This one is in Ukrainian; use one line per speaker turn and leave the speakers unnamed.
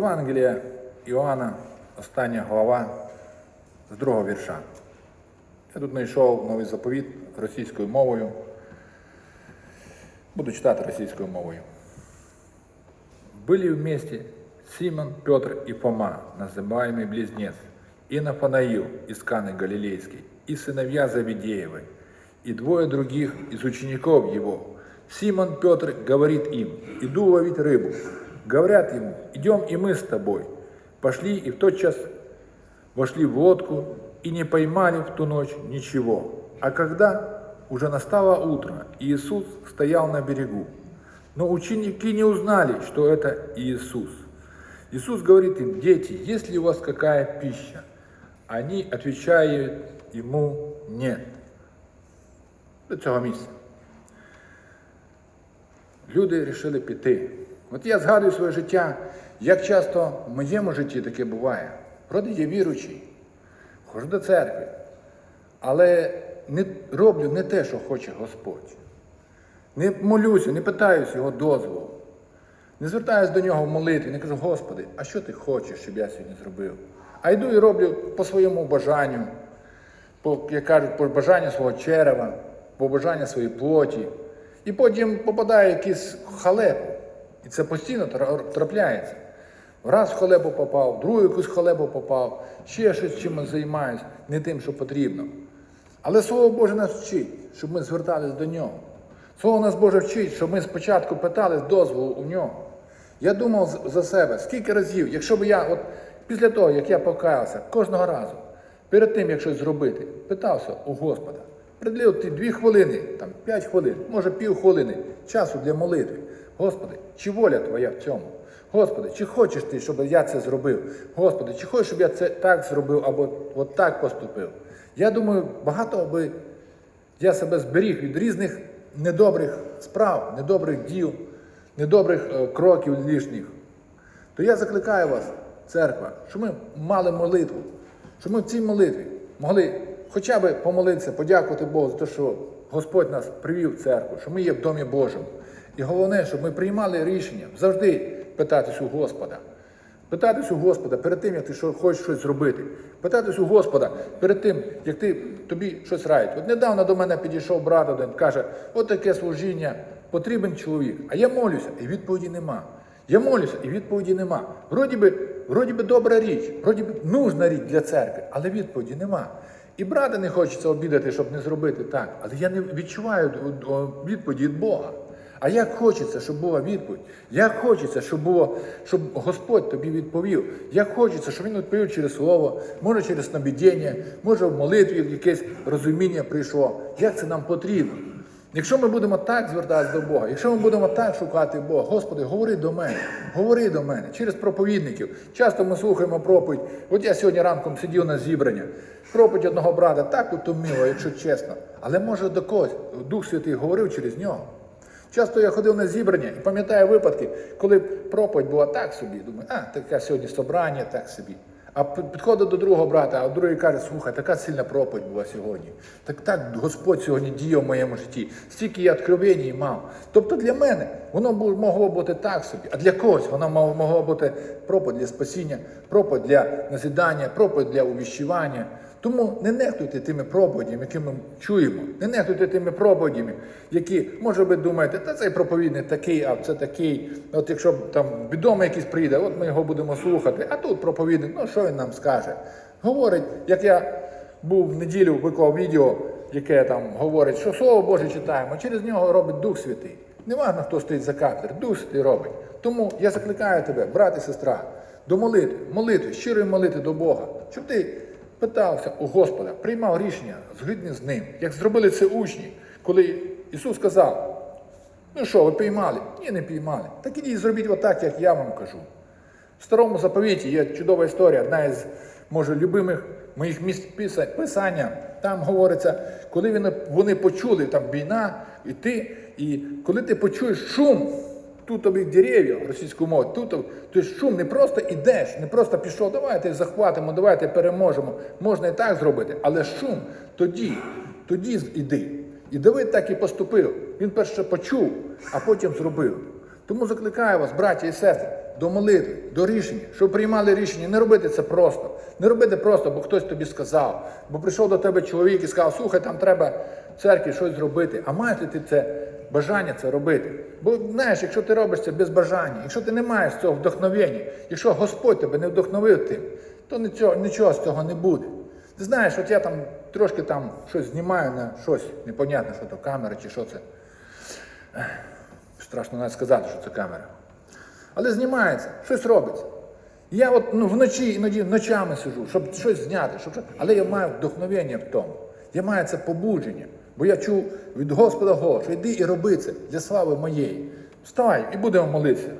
Євангелія Іоанна, остання глава з другого вірша. Я тут знайшов новий заповіт російською мовою. Буду читати російською мовою. Были вместе Симон, Петр и Фома, называемый Близнец, и Нафанаил из Каны Галилейской, и сыновья Завидеевы, и двое других из учеников его. Симон Петр говорит им, иду ловить рыбу. Говорят ему, идем и мы с тобой. Пошли и в тот час вошли в лодку и не поймали в ту ночь ничего. А когда уже настало утро, Иисус стоял на берегу. Но ученики не узнали, что это Иисус. Иисус говорит им, дети, есть ли у вас какая пища? Они отвечают ему, нет. До цього місця. Люди вирішили піти. От я згадую своє життя, як часто в моєму житті таке буває. Вроде я віруючий, ходжу до церкви, але не роблю не те, що хоче Господь. Не молюся, не питаюся його дозволу. Не звертаюся до нього в молитві, не кажу, Господи, а що ти хочеш, щоб я сьогодні зробив? А йду і роблю по своєму бажанню, по, як кажуть, по бажанню свого черева, по бажанню своєї плоті. І потім попадаю в якийсь халепу. Це постійно трапляється. Раз в халепу попав, в другу якусь халепу попав, ще щось чимось займаюся, не тим, що потрібно. Але Слово Боже нас вчить, щоб ми звертались до нього. Слово нас Боже вчить, щоб ми спочатку питали дозволу у нього. Я думав за себе, скільки разів, якщо б я, от після того, як я покаявся, кожного разу, перед тим, як щось зробити, питався у Господа. Приділив ти дві хвилини, там п'ять хвилин, може пів хвилини часу для молитви. Господи, чи воля Твоя в цьому? Господи, чи хочеш ти, щоб я це зробив? Господи, чи хочеш, щоб я це так зробив або от так поступив? Я думаю, багато би я себе зберіг від різних недобрих справ, недобрих діл, недобрих е, кроків лишніх. То я закликаю вас, церква, щоб ми мали молитву, щоб ми в цій молитві могли хоча б помолитися, подякувати Богу за те, що Господь нас привів в церкву, що ми є в Домі Божому. І головне, щоб ми приймали рішення завжди питатись у Господа. Питатись у Господа перед тим, як ти хочеш щось зробити. Питатись у Господа перед тим, як ти тобі щось радить. От недавно до мене підійшов брат один, каже, от таке служіння, потрібен чоловік. А я молюся, і відповіді нема. Я молюся, і відповіді нема. Вроді би, вроді би добра річ, вроді би нужна річ для церкви, але відповіді нема. І брата не хочеться обідати, щоб не зробити так. Але я не відчуваю о, відповіді від Бога. А як хочеться, щоб була відповідь? Як хочеться, щоб було, щоб Господь тобі відповів? Як хочеться, щоб він відповів через слово, може через сновидіння, може в молитві якесь розуміння прийшло. Як це нам потрібно? Якщо ми будемо так звертатися до Бога, якщо ми будемо так шукати Бога, Господи, говори до мене, говори до мене через проповідників. Часто ми слухаємо проповідь. От я сьогодні ранком сидів на зібрання. Проповідь одного брата так утомила, якщо чесно. Але може до когось Дух Святий говорив через нього. Часто я ходив на зібрання і пам'ятаю випадки, коли проповідь була так собі. Думаю, а, таке сьогодні собрання, так собі. А підходить до другого брата, а другий каже, слухай, така сильна проповідь була сьогодні. Так так Господь сьогодні діяв в моєму житті. Стільки я откровень мав. Тобто для мене воно могло бути так собі, а для когось воно могло бути проповідь для спасіння, проповідь для назидання, проповідь для увіщування. Тому не нехтуйте тими проповідями, які ми чуємо. Не нехтуйте тими проповідями, які, може ви думаєте, та цей проповідник такий, а це такий. От якщо там відомий якийсь прийде, от ми його будемо слухати. А тут проповідник, ну що він нам скаже? Говорить, як я був в неділю, виклав відео, яке там говорить, що Слово Боже читаємо, через нього робить Дух Святий. Не важно, хто стоїть за кафедр, Дух Святий робить. Тому я закликаю тебе, брат і сестра, до молитви, молитви, щирої молитви до Бога, щоб ти питався у Господа, приймав рішення згідні з ним, як зробили це учні, коли Ісус сказав, ну що, ви піймали? Ні, не піймали. Так ідіть зробіть отак, як я вам кажу. В старому заповіті є чудова історія, одна із, може, любимих моїх місць писання. Там говориться, коли вони, почули там війна, і ти, і коли ти почуєш шум тутових дерев'я російською мовою, тутов, то шум не просто ідеш, не просто пішов, давайте захватимо, давайте переможемо. Можна і так зробити, але шум тоді, тоді іди. І Давид так і поступив. Він перше почув, а потім зробив. Тому закликаю вас, браті і сестри, до молитви, до рішення, щоб приймали рішення. Не робити це просто. Не робити просто, бо хтось тобі сказав. Бо прийшов до тебе чоловік і сказав, слухай, там треба в церкві щось зробити. А маєш ли ти це бажання це робити? Бо знаєш, якщо ти робиш це без бажання, якщо ти не маєш цього вдохновення, якщо Господь тебе не вдохновив тим, то нічого, нічого з цього не буде. Ти знаєш, от я там трошки там щось знімаю на щось непонятне, що то камера чи що це. Страшно навіть сказати, що це камера. Але знімається, щось робиться. Я от ну, вночі, іноді ночами сижу, щоб щось зняти, щоб... але я маю вдохновення в тому. Я маю це побудження. Бо я чув від Господа Го, що йди і роби це для слави моєї. Вставай і будемо молитися.